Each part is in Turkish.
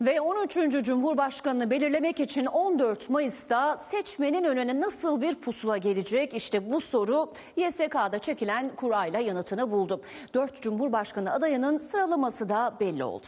Ve 13. Cumhurbaşkanını belirlemek için 14 Mayıs'ta seçmenin önüne nasıl bir pusula gelecek? İşte bu soru YSK'da çekilen kurayla yanıtını buldu. 4 Cumhurbaşkanı adayının sıralaması da belli oldu.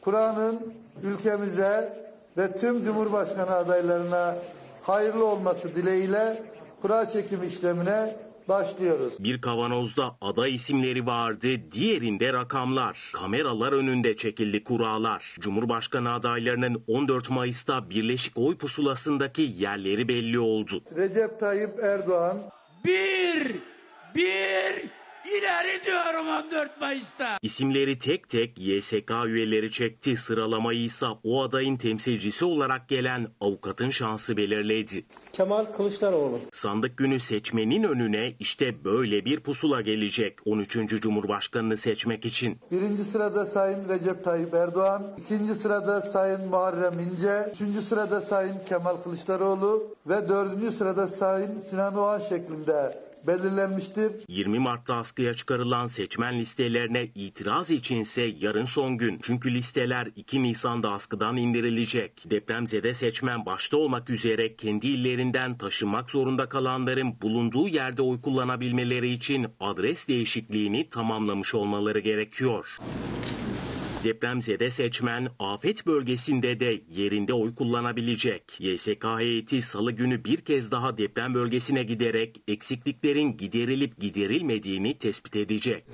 Kur'an'ın ülkemize ve tüm Cumhurbaşkanı adaylarına hayırlı olması dileğiyle kura çekim işlemine başlıyoruz. Bir kavanozda aday isimleri vardı, diğerinde rakamlar. Kameralar önünde çekildi kuralar. Cumhurbaşkanı adaylarının 14 Mayıs'ta Birleşik Oy Pusulası'ndaki yerleri belli oldu. Recep Tayyip Erdoğan, Bir, bir, ileri diyorum 14 Mayıs'ta. İsimleri tek tek YSK üyeleri çekti. Sıralamayı ise o adayın temsilcisi olarak gelen avukatın şansı belirledi. Kemal Kılıçdaroğlu. Sandık günü seçmenin önüne işte böyle bir pusula gelecek 13. Cumhurbaşkanını seçmek için. birinci sırada Sayın Recep Tayyip Erdoğan, ikinci sırada Sayın Muharrem İnce, üçüncü sırada Sayın Kemal Kılıçdaroğlu ve dördüncü sırada Sayın Sinan Oğan şeklinde belirlenmiştir. 20 Mart'ta askıya çıkarılan seçmen listelerine itiraz içinse yarın son gün. Çünkü listeler 2 Nisan'da askıdan indirilecek. Depremzede seçmen başta olmak üzere kendi illerinden taşınmak zorunda kalanların bulunduğu yerde oy kullanabilmeleri için adres değişikliğini tamamlamış olmaları gerekiyor. Depremzede seçmen afet bölgesinde de yerinde oy kullanabilecek. YSK heyeti salı günü bir kez daha deprem bölgesine giderek eksikliklerin giderilip giderilmediğini tespit edecek.